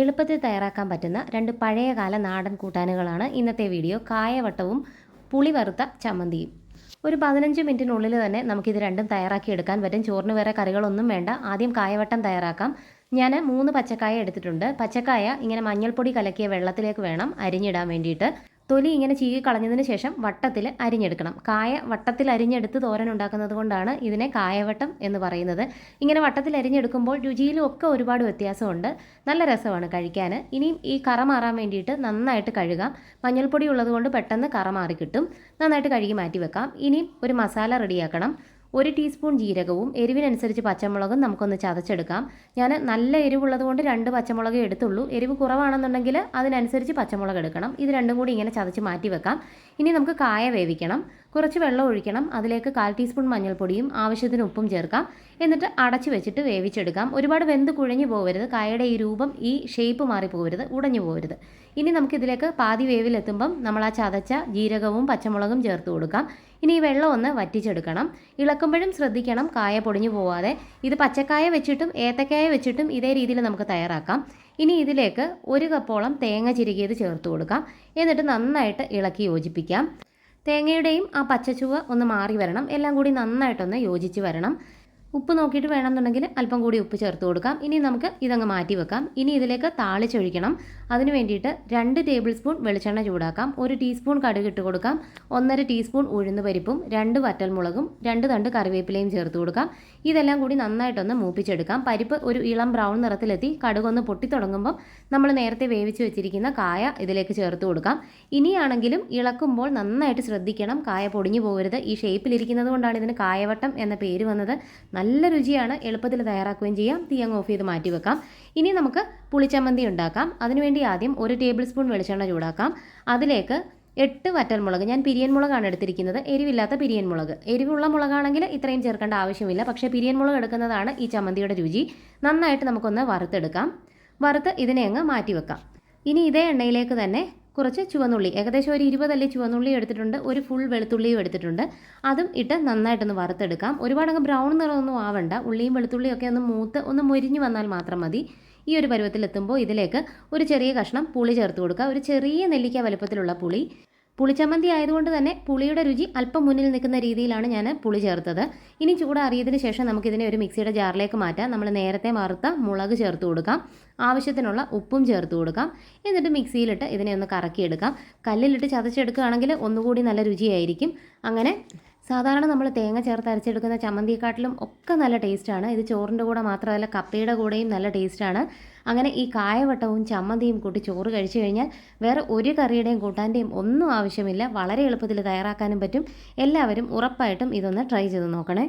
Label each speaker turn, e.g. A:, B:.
A: എളുപ്പത്തിൽ തയ്യാറാക്കാൻ പറ്റുന്ന രണ്ട് പഴയകാല നാടൻ കൂട്ടാനുകളാണ് ഇന്നത്തെ വീഡിയോ. കായവട്ടവും പുളി വറുത്ത ചമ്മന്തിയും. ഒരു പതിനഞ്ച് മിനിറ്റിനുള്ളിൽ തന്നെ നമുക്കിത് രണ്ടും തയ്യാറാക്കി എടുക്കാൻ പറ്റും. ചോറിന് വേറെ കറികളൊന്നും വേണ്ട. ആദ്യം കായവട്ടം തയ്യാറാക്കാം. ഞാൻ മൂന്ന് പച്ചക്കായ എടുത്തിട്ടുണ്ട്. പച്ചക്കായ ഇങ്ങനെ മഞ്ഞൾപ്പൊടി കലക്കിയ വെള്ളത്തിലേക്ക് വേണം അരിഞ്ഞിടാൻ വേണ്ടിയിട്ട്. തൊലി ഇങ്ങനെ ചീകി കളഞ്ഞതിന് ശേഷം വട്ടത്തിൽ അരിഞ്ഞെടുക്കണം. കായ വട്ടത്തിൽ അരിഞ്ഞെടുത്ത് തോരൻ ഉണ്ടാക്കുന്നത് കൊണ്ടാണ് ഇതിനെ കായവട്ടം എന്ന് പറയുന്നത്. ഇങ്ങനെ വട്ടത്തിൽ അരിഞ്ഞെടുക്കുമ്പോൾ രുചിയിലും ഒക്കെ ഒരുപാട് വ്യത്യാസമുണ്ട്. നല്ല രസമാണ് കഴിക്കാൻ. ഇനിയും ഈ കറ മാറാൻ വേണ്ടിയിട്ട് നന്നായിട്ട് കഴുകാം. മഞ്ഞൾപ്പൊടി ഉള്ളതുകൊണ്ട് പെട്ടെന്ന് കറ മാറി കിട്ടും. നന്നായിട്ട് കഴുകി മാറ്റി വെക്കാം. ഇനിയും ഒരു മസാല റെഡിയാക്കണം. ഒരു ടീസ്പൂൺ ജീരകവും എരിവിനനുസരിച്ച് പച്ചമുളകും നമുക്കൊന്ന് ചതച്ചെടുക്കാം. ഞാൻ നല്ല എരിവുള്ളത് കൊണ്ട് രണ്ട് പച്ചമുളകേ എടുത്തുള്ളൂ. എരിവ് കുറവാണെന്നുണ്ടെങ്കിൽ അതിനനുസരിച്ച് പച്ചമുളക് എടുക്കണം. ഇത് രണ്ടും കൂടി ഇങ്ങനെ ചതച്ച് മാറ്റി വെക്കാം ഇനി നമുക്ക് കായ വേവിക്കണം. കുറച്ച് വെള്ളം ഒഴിക്കണം. അതിലേക്ക് കാൽ ടീസ്പൂൺ മഞ്ഞൾപ്പൊടിയും ആവശ്യത്തിന് ഉപ്പും ചേർക്കാം. എന്നിട്ട് അടച്ചു വെച്ചിട്ട് വേവിച്ചെടുക്കാം. ഒരുപാട് വെന്ത് കുഴഞ്ഞു പോകരുത് കായയുടെ ഈ രൂപം ഈ ഷേപ്പ് മാറി പോകരുത് ഉടഞ്ഞു പോകരുത് ഇനി നമുക്കിതിലേക്ക് പാതി വേവിലെത്തുമ്പം നമ്മൾ ആ ചതച്ച ജീരകവും പച്ചമുളകും ചേർത്ത് കൊടുക്കാം. ഇനി ഈ വെള്ളം ഒന്ന് വറ്റിച്ചെടുക്കണം. ഇളക്കുമ്പോഴും ശ്രദ്ധിക്കണം. കായ പൊടിഞ്ഞു പോവാതെ. ഇത് പച്ചക്കായ വെച്ചിട്ടും ഏത്തക്കായ വെച്ചിട്ടും ഇതേ രീതിയിൽ നമുക്ക് തയ്യാറാക്കാം. ഇനി ഇതിലേക്ക് ഒരു കപ്പോളം തേങ്ങ ചിരുകിയത് ചേർത്ത് കൊടുക്കാം. എന്നിട്ട് നന്നായിട്ട് ഇളക്കി യോജിപ്പിക്കാം. തേങ്ങയുടെയും ആ പച്ചച്ചുവ ഒന്ന് മാറി വരണം. എല്ലാം കൂടി നന്നായിട്ടൊന്ന് യോജിച്ച് വരണം. ഉപ്പ് നോക്കിയിട്ട് വേണമെന്നുണ്ടെങ്കിൽ അല്പം കൂടി ഉപ്പ് ചേർത്ത് കൊടുക്കാം. ഇനി നമുക്ക് ഇതങ്ങ് മാറ്റി വെക്കാം. ഇനി ഇതിലേക്ക് താളിച്ചൊഴിക്കണം. അതിന് വേണ്ടിയിട്ട് രണ്ട് ടേബിൾ സ്പൂൺ വെളിച്ചെണ്ണ ചൂടാക്കാം. ഒരു ടീസ്പൂൺ കടുക് ഇട്ട് കൊടുക്കാം. ഒന്നര ടീസ്പൂൺ ഉഴുന്ന് പരിപ്പും രണ്ട് വറ്റൽമുളകും രണ്ട് തണ്ട് കറിവേപ്പിലയും ചേർത്ത് കൊടുക്കാം. ഇതെല്ലാം കൂടി നന്നായിട്ടൊന്ന് മൂപ്പിച്ചെടുക്കാം. പരിപ്പ് ഒരു ഇളം ബ്രൗൺ നിറത്തിലെത്തി കടുകൊന്ന് പൊട്ടിത്തുടങ്ങുമ്പം നമ്മൾ നേരത്തെ വേവിച്ച് വെച്ചിരിക്കുന്ന കായ ഇതിലേക്ക് ചേർത്ത് കൊടുക്കാം. ഇനിയാണെങ്കിലും ഇളക്കുമ്പോൾ നന്നായിട്ട് ശ്രദ്ധിക്കണം. കായ പൊടിഞ്ഞു പോകരുത്. ഈ ഷേപ്പിലിരിക്കുന്നത് കൊണ്ടാണ് ഇതിന് കായവട്ടം എന്ന പേര് വന്നത്. നല്ല രുചിയാണ് എളുപ്പത്തിൽ തയ്യാറാക്കുകയും ചെയ്യാം. തീ അങ്ങ് ഓഫ് ചെയ്ത് മാറ്റി വെക്കാം. ഇനി നമുക്ക് പുളിച്ചമ്മന്തി ഉണ്ടാക്കാം. അതിനുവേണ്ടി ആദ്യം ഒരു ടേബിൾ സ്പൂൺ വെളിച്ചെണ്ണ ചൂടാക്കാം. അതിലേക്ക് എട്ട് വറ്റൽമുളക് ഞാൻ പിരിയൻ മുളകാണ് എടുത്തിരിക്കുന്നത്. എരിവില്ലാത്ത പിരിയൻ മുളക്. എരിവുള്ള മുളകാണെങ്കിൽ ഇത്രയും ചേർക്കേണ്ട ആവശ്യമില്ല. പക്ഷേ പിരിയൻ മുളക് എടുക്കുന്നതാണ് ഈ ചമ്മന്തിയുടെ രുചി. നന്നായിട്ട് നമുക്കൊന്ന് വറുത്തെടുക്കാം. വറുത്ത് ഇതിനെ അങ്ങ് മാറ്റി വെക്കാം. ഇനി ഇതേ എണ്ണയിലേക്ക് തന്നെ കുറച്ച് ചുവന്നുള്ളി ഏകദേശം ഒരു ഇരുപതല്ലി ചുവന്നുള്ളി എടുത്തിട്ടുണ്ട് ഒരു ഫുൾ വെളുത്തുള്ളിയും എടുത്തിട്ടുണ്ട്. അതും ഇട്ട് നന്നായിട്ടൊന്ന് വറുത്തെടുക്കാം. ഒരുപാട് അങ്ങ് ബ്രൗൺ നിറമൊന്നും ആവണ്ട ഉള്ളിയും വെളുത്തുള്ളിയും ഒക്കെ ഒന്ന് മൂത്ത് ഒന്ന് മൊരിഞ്ഞ് വന്നാൽ മാത്രം മതി. ഈ ഒരു പരുവത്തിലെത്തുമ്പോൾ ഇതിലേക്ക് ഒരു ചെറിയ കഷ്ണം പുളി ചേർത്ത് കൊടുക്കുക. ഒരു ചെറിയ നെല്ലിക്ക വലുപ്പത്തിലുള്ള പുളി. പുളിച്ചമ്മന്തി ആയതുകൊണ്ട് തന്നെ പുളിയുടെ രുചി അല്പം മുന്നിൽ നിൽക്കുന്ന രീതിയിലാണ് ഞാൻ പുളി ചേർത്തത്. ഇനി ചൂടാറിയതിന് ശേഷം നമുക്കിതിനെ ഒരു മിക്സിയുടെ ജാറിലേക്ക് മാറ്റാം. നമ്മൾ നേരത്തെ വറുത്ത മുളക് ചേർത്ത് കൊടുക്കാം. ആവശ്യത്തിനുള്ള ഉപ്പും ചേർത്ത് കൊടുക്കാം. എന്നിട്ട് മിക്സിയിലിട്ട് ഇതിനെ ഒന്ന് കറക്കിയെടുക്കാം. കല്ലിലിട്ട് ചതച്ചെടുക്കുകയാണെങ്കിൽ ഒന്നുകൂടി നല്ല രുചിയായിരിക്കും. അങ്ങനെ സാധാരണ നമ്മൾ തേങ്ങ ചേർത്ത് അരച്ചെടുക്കുന്ന ചമ്മന്തിയെക്കാട്ടിലും ഒക്കെ നല്ല ടേസ്റ്റാണ്. ഇത് ചോറിന്റെ കൂടെ മാത്രമല്ല കപ്പയുടെ കൂടെയും നല്ല ടേസ്റ്റാണ്. അങ്ങനെ ഈ കായവട്ടവും ചമ്മന്തിയും കൂട്ടി ചോറ് കഴിച്ചു കഴിഞ്ഞാൽ വേറെ ഒരു കറിയുടെയും കൂട്ടാന്റെയും ഒന്നും ആവശ്യമില്ല. വളരെ എളുപ്പത്തിൽ തയ്യാറാക്കാനും പറ്റും. എല്ലാവരും ഉറപ്പായിട്ടും ഇതൊന്ന് ട്രൈ ചെയ്ത് നോക്കണേ.